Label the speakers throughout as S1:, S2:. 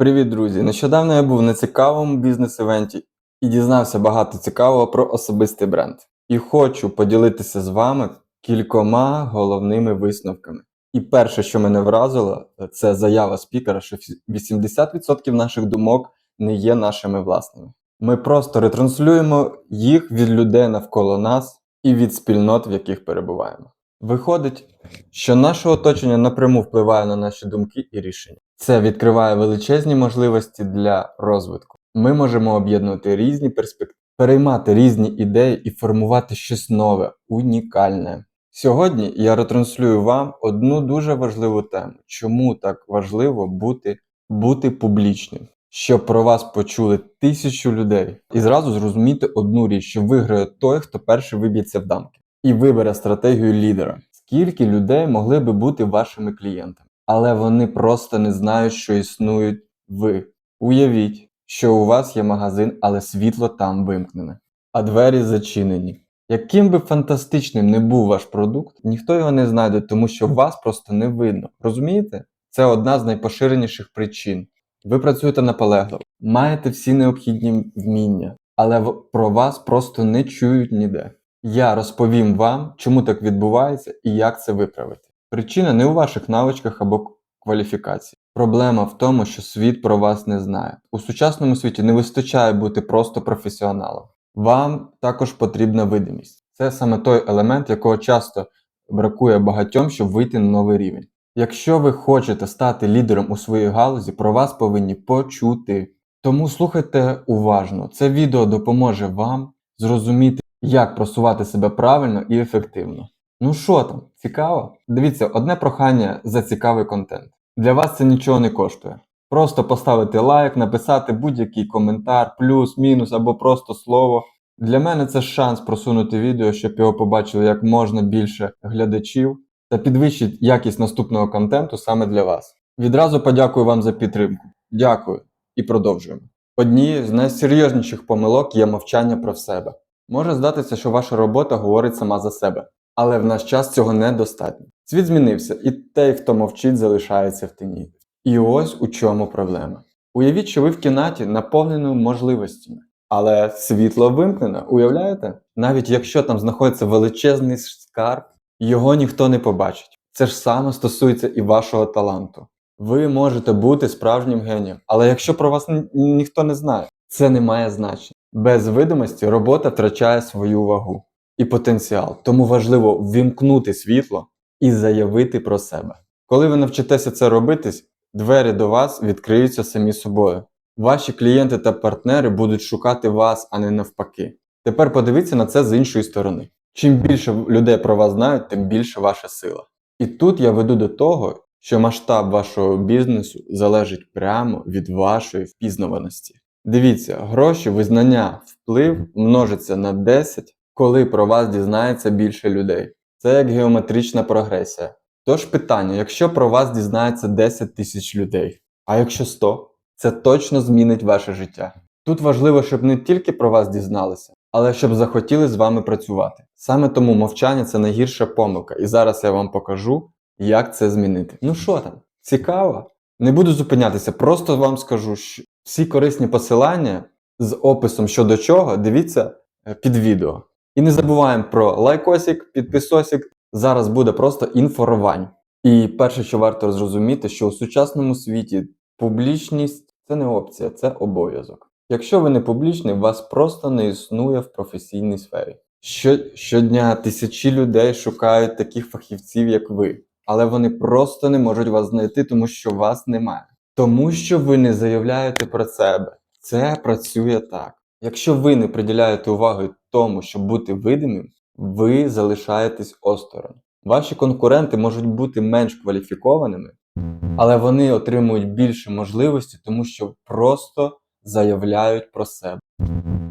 S1: Привіт, друзі! Нещодавно я був на цікавому бізнес-івенті і дізнався багато цікавого про особистий бренд. І хочу поділитися з вами кількома головними висновками. І перше, що мене вразило, це заява спікера, що 80% наших думок не є нашими власними. Ми просто ретранслюємо їх від людей навколо нас і від спільнот, в яких перебуваємо. Виходить, що наше оточення напряму впливає на наші думки і рішення. Це відкриває величезні можливості для розвитку. Ми можемо об'єднувати різні перспективи, переймати різні ідеї і формувати щось нове, унікальне. Сьогодні я ретранслюю вам одну дуже важливу тему, чому так важливо бути, бути публічним, щоб про вас почули тисячу людей, і зразу зрозуміти одну річ, що виграє той, хто перший виб'ється в дамки, і вибере стратегію лідера. Скільки людей могли би бути вашими клієнтами? але вони просто не знають, що існують ви. Уявіть, що у вас є магазин, але світло там вимкнене, а двері зачинені. Яким би фантастичним не був ваш продукт, ніхто його не знайде, тому що вас просто не видно. Розумієте? Це одна з найпоширеніших причин. Ви працюєте наполегливо, маєте всі необхідні вміння, але про вас просто не чують ніде. Я розповім вам, чому так відбувається і як це виправити. Причина не у ваших навичках або кваліфікації. Проблема в тому, що світ про вас не знає. У сучасному світі не вистачає бути просто професіоналом. Вам також потрібна видимість. Це саме той елемент, якого часто бракує багатьом, щоб вийти на новий рівень. Якщо ви хочете стати лідером у своїй галузі, про вас повинні почути. Тому слухайте уважно. Це відео допоможе вам зрозуміти, як просувати себе правильно і ефективно. Ну що там, цікаво? Дивіться, одне прохання за цікавий контент. Для вас це нічого не коштує. Просто поставити лайк, написати будь-який коментар, плюс, мінус або просто слово. Для мене це шанс просунути відео, щоб його побачили як можна більше глядачів та підвищить якість наступного контенту саме для вас. Відразу подякую вам за підтримку. Дякую і продовжуємо. Однією з найсерйозніших помилок є мовчання про себе. Може здатися, що ваша робота говорить сама за себе. Але в наш час цього недостатньо. Світ змінився, і той, хто мовчить, залишається в тіні. І ось у чому проблема. Уявіть, що ви в кімнаті наповнені можливостями, але світло вимкнено, уявляєте? Навіть якщо там знаходиться величезний скарб, його ніхто не побачить. Це ж саме стосується і вашого таланту. Ви можете бути справжнім генієм, але якщо про вас ні- ніхто не знає, це не має значення. Без видимості робота втрачає свою вагу і потенціал. Тому важливо ввімкнути світло і заявити про себе. Коли ви навчитеся це робити, двері до вас відкриються самі собою. Ваші клієнти та партнери будуть шукати вас, а не навпаки. Тепер подивіться на це з іншої сторони. Чим більше людей про вас знають, тим більше ваша сила. І тут я веду до того, що масштаб вашого бізнесу залежить прямо від вашої впізнаваності. Дивіться, гроші, визнання, вплив множиться на 10, коли про вас дізнається більше людей. Це як геометрична прогресія. Тож питання, якщо про вас дізнається 10 тисяч людей, а якщо 100, це точно змінить ваше життя. Тут важливо, щоб не тільки про вас дізналися, але щоб захотіли з вами працювати. Саме тому мовчання це найгірша помилка, і зараз я вам покажу, як це змінити. Ну що там, цікаво? Не буду зупинятися, просто вам скажу, що всі корисні посилання з описом щодо чого дивіться е, під відео. І не забуваємо про лайкосик, підписосик. Зараз буде просто інформування. І перше, що варто зрозуміти, що у сучасному світі публічність це не опція, це обов'язок. Якщо ви не публічний, вас просто не існує в професійній сфері. Що, щодня тисячі людей шукають таких фахівців, як ви, але вони просто не можуть вас знайти, тому що вас немає. Тому що ви не заявляєте про себе. Це працює так. Якщо ви не приділяєте уваги тому, щоб бути видимим, ви залишаєтесь осторонь. Ваші конкуренти можуть бути менш кваліфікованими, але вони отримують більше можливості, тому що просто заявляють про себе.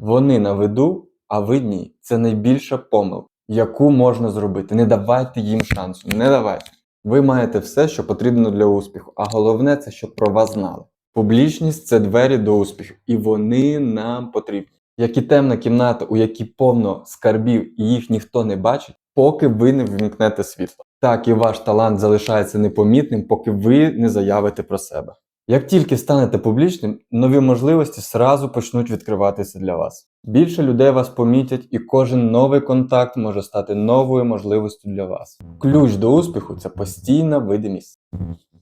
S1: Вони на виду, а ви ні. Це найбільша помилка, яку можна зробити. Не давайте їм шансу, не давайте. Ви маєте все, що потрібно для успіху, а головне це, щоб про вас знали. Публічність це двері до успіху, і вони нам потрібні. Як і темна кімната, у якій повно скарбів і їх ніхто не бачить, поки ви не ввімкнете світло. Так і ваш талант залишається непомітним, поки ви не заявите про себе. Як тільки станете публічним, нові можливості зразу почнуть відкриватися для вас. Більше людей вас помітять, і кожен новий контакт може стати новою можливістю для вас. Ключ до успіху це постійна видимість.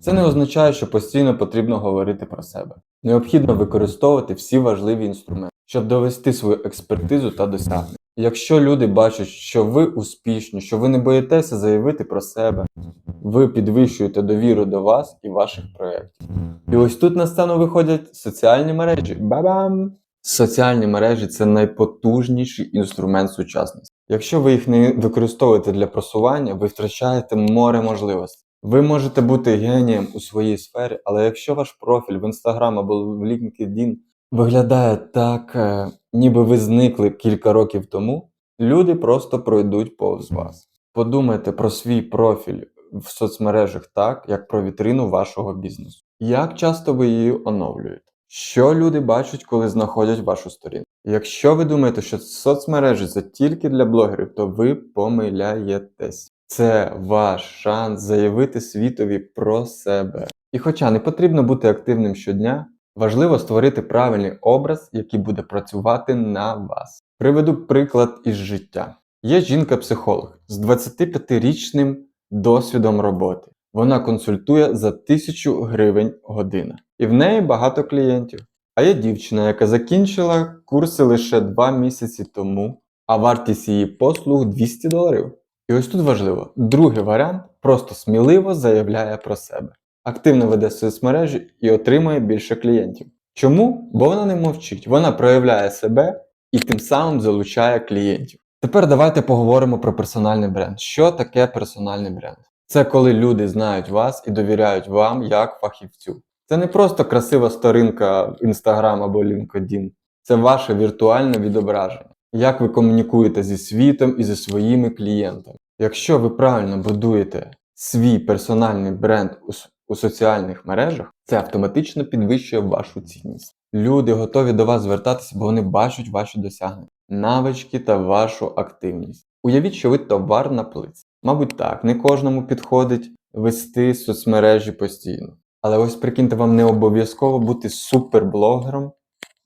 S1: Це не означає, що постійно потрібно говорити про себе. Необхідно використовувати всі важливі інструменти, щоб довести свою експертизу та досягнення. Якщо люди бачать, що ви успішні, що ви не боїтеся заявити про себе, ви підвищуєте довіру до вас і ваших проєктів. І ось тут на сцену виходять соціальні мережі. Ба-бам! Соціальні мережі це найпотужніший інструмент сучасності. Якщо ви їх не використовуєте для просування, ви втрачаєте море можливостей. Ви можете бути генієм у своїй сфері, але якщо ваш профіль в Instagram або в LinkedIn виглядає так, е, ніби ви зникли кілька років тому, люди просто пройдуть повз вас. Подумайте про свій профіль в соцмережах так, як про вітрину вашого бізнесу. Як часто ви її оновлюєте? Що люди бачать, коли знаходять вашу сторінку? Якщо ви думаєте, що соцмережі це тільки для блогерів, то ви помиляєтесь. Це ваш шанс заявити світові про себе. І хоча не потрібно бути активним щодня, важливо створити правильний образ, який буде працювати на вас. Приведу приклад із життя. Є жінка-психолог з 25-річним досвідом роботи. Вона консультує за 1000 гривень година. І в неї багато клієнтів. А є дівчина, яка закінчила курси лише 2 місяці тому, а вартість її послуг 200 доларів. І ось тут важливо: другий варіант просто сміливо заявляє про себе, активно веде соцмережі і отримує більше клієнтів. Чому? Бо вона не мовчить, вона проявляє себе і тим самим залучає клієнтів. Тепер давайте поговоримо про персональний бренд. Що таке персональний бренд? Це коли люди знають вас і довіряють вам як фахівцю. Це не просто красива сторінка в Instagram або LinkedIn, це ваше віртуальне відображення. Як ви комунікуєте зі світом і зі своїми клієнтами. Якщо ви правильно будуєте свій персональний бренд у, соціальних мережах, це автоматично підвищує вашу цінність. Люди готові до вас звертатися, бо вони бачать ваші досягнення, навички та вашу активність. Уявіть, що ви товар на плиці. Мабуть, так, не кожному підходить вести соцмережі постійно. Але ось прикиньте, вам не обов'язково бути суперблогером,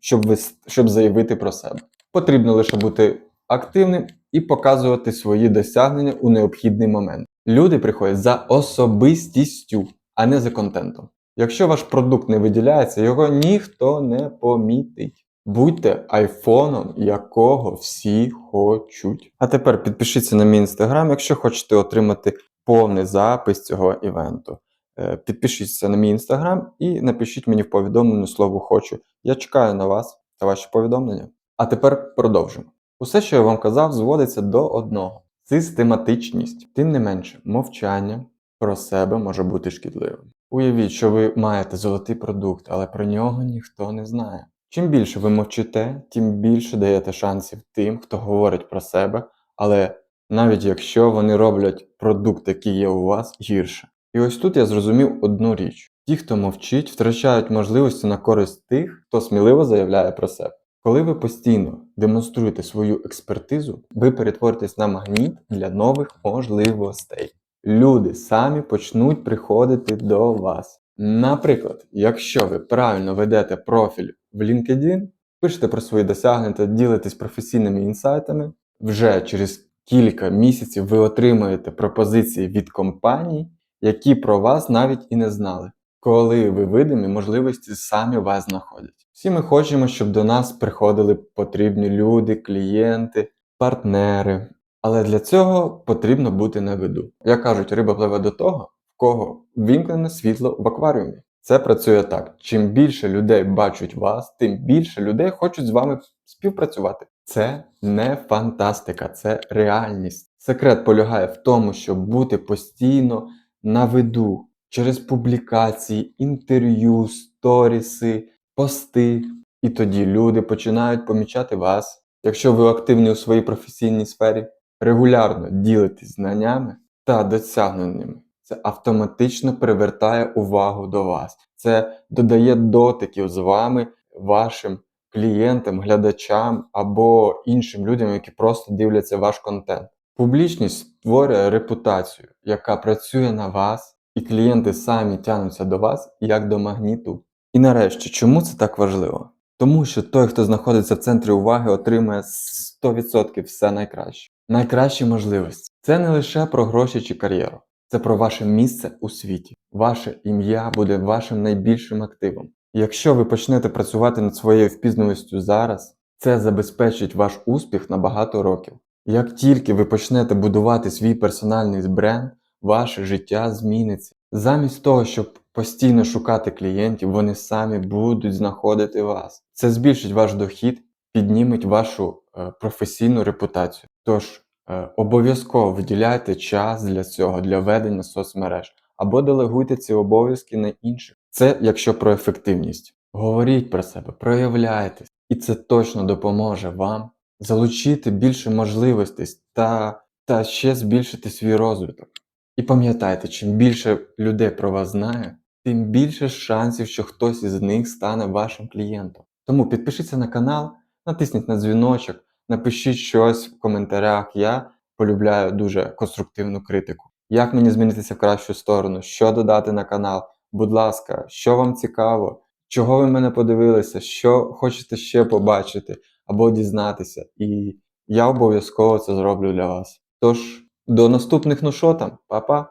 S1: щоб, ви, щоб заявити про себе. Потрібно лише бути активним і показувати свої досягнення у необхідний момент. Люди приходять за особистістю, а не за контентом. Якщо ваш продукт не виділяється, його ніхто не помітить. Будьте айфоном, якого всі хочуть. А тепер підпишіться на мій інстаграм, якщо хочете отримати повний запис цього івенту. Е, Підпишіться на мій інстаграм і напишіть мені в повідомленні слово хочу. Я чекаю на вас та ваші повідомлення. А тепер продовжимо. Усе, що я вам казав, зводиться до одного: систематичність. Тим не менше, мовчання про себе може бути шкідливим. Уявіть, що ви маєте золотий продукт, але про нього ніхто не знає. Чим більше ви мовчите, тим більше даєте шансів тим, хто говорить про себе, але навіть якщо вони роблять продукт, який є у вас, гірше. І ось тут я зрозумів одну річ: ті, хто мовчить, втрачають можливості на користь тих, хто сміливо заявляє про себе. Коли ви постійно демонструєте свою експертизу, ви перетворитесь на магніт для нових можливостей. Люди самі почнуть приходити до вас. Наприклад, якщо ви правильно ведете профіль в LinkedIn, пишете про свої досягнення ділитесь професійними інсайтами, вже через кілька місяців ви отримаєте пропозиції від компаній, які про вас навіть і не знали. Коли ви видимі, можливості самі вас знаходять. Всі ми хочемо, щоб до нас приходили потрібні люди, клієнти, партнери. Але для цього потрібно бути на виду. Як кажуть, риба пливе до того, в кого вімкнене світло в акваріумі. Це працює так: чим більше людей бачать вас, тим більше людей хочуть з вами співпрацювати. Це не фантастика, це реальність. Секрет полягає в тому, щоб бути постійно на виду через публікації, інтерв'ю, сторіси, пости. І тоді люди починають помічати вас. Якщо ви активні у своїй професійній сфері, регулярно ділитесь знаннями та досягненнями. Це автоматично привертає увагу до вас. Це додає дотиків з вами, вашим клієнтам, глядачам або іншим людям, які просто дивляться ваш контент. Публічність створює репутацію, яка працює на вас і клієнти самі тягнуться до вас як до магніту. І нарешті, чому це так важливо? Тому що той, хто знаходиться в центрі уваги, отримує 100% все найкраще. Найкращі можливості. Це не лише про гроші чи кар'єру, це про ваше місце у світі. Ваше ім'я буде вашим найбільшим активом. Якщо ви почнете працювати над своєю впізнаністю зараз, це забезпечить ваш успіх на багато років. Як тільки ви почнете будувати свій персональний бренд, ваше життя зміниться. Замість того, щоб постійно шукати клієнтів, вони самі будуть знаходити вас. Це збільшить ваш дохід, підніметь вашу е, професійну репутацію. Тож е, обов'язково виділяйте час для цього, для ведення соцмереж, або делегуйте ці обов'язки на інших. Це якщо про ефективність. Говоріть про себе, проявляйтесь, і це точно допоможе вам залучити більше можливостей та, та ще збільшити свій розвиток. І пам'ятайте, чим більше людей про вас знає, тим більше шансів, що хтось із них стане вашим клієнтом. Тому підпишіться на канал, натисніть на дзвіночок, напишіть щось в коментарях. Я полюбляю дуже конструктивну критику. Як мені змінитися в кращу сторону? Що додати на канал? Будь ласка, що вам цікаво? Чого ви мене подивилися? Що хочете ще побачити або дізнатися? І я обов'язково це зроблю для вас. Тож, до наступних ну що там, па-па!